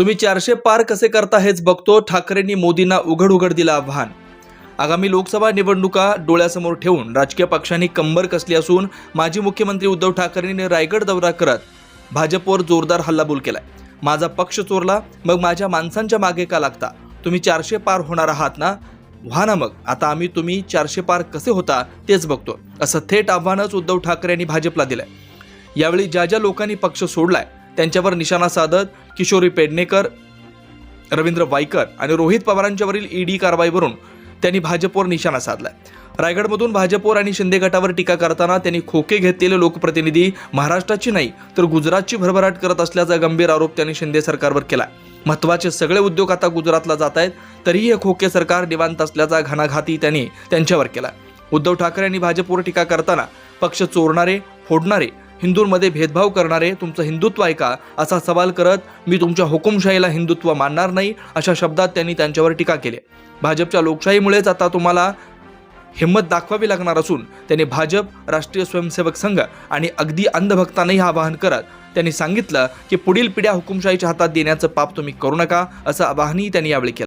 तुम्ही चारशे पार कसे करता हेच बघतो ठाकरेंनी मोदींना उघड उघड दिलं आव्हान. आगामी लोकसभा निवडणुका डोळ्यासमोर ठेवून राजकीय पक्षांनी कंबर कसली असून माजी मुख्यमंत्री उद्धव ठाकरेंनी रायगड दौरा करत भाजपवर जोरदार हल्लाबोल केलाय. माझा पक्ष चोरला मग माझ्या माणसांच्या मागे का लागता? तुम्ही चारशे पार होणार आहात ना? व्हा ना मग आता आम्ही तुम्ही चारशे पार कसे होता तेच बघतो. असं थेट आव्हानच उद्धव ठाकरे यांनी भाजपला दिलंय. यावेळी ज्या ज्या लोकांनी पक्ष सोडलाय त्यांच्यावर निशाणा साधत किशोरी पेडणेकर रवींद्र वायकर आणि रोहित पवारांच्यावरील ईडी कारवाईवरून त्यांनी भाजपवर निशाणा साधलाय. रायगडमधून भाजपवर आणि शिंदे गटावर टीका करताना त्यांनी खोके घेतलेले लोकप्रतिनिधी महाराष्ट्राची नाही तर गुजरातची भरभराट करत असल्याचा गंभीर आरोप त्यांनी शिंदे सरकारवर केला महत्त्वाचे सगळे उद्योग आता गुजरातला जात आहेत तरीही हे खोके सरकार निवांत असल्याचा घणाघाती त्यांनी त्यांच्यावर केला उद्धव ठाकरे यांनी भाजपवर टीका करताना पक्ष चोरणारे फोडणारे हिंदूंमध्ये भेदभाव करणारे तुमचं हिंदुत्व आहे का असा सवाल करत मी तुमच्या हुकुमशाहीला हिंदुत्व मानणार नाही अशा शब्दात त्यांनी त्यांच्यावर टीका केली. भाजपच्या लोकशाहीमुळेच आता तुम्हाला हिंमत दाखवावी लागणार असून त्यांनी भाजप राष्ट्रीय स्वयंसेवक संघ आणि अगदी अंधभक्तांनाही आवाहन करत त्यांनी सांगितलं की पुढील पिढ्या हुकुमशाहीच्या हातात देण्याचं पाप तुम्ही करू नका असं आवाहनही त्यांनी यावेळी केलं.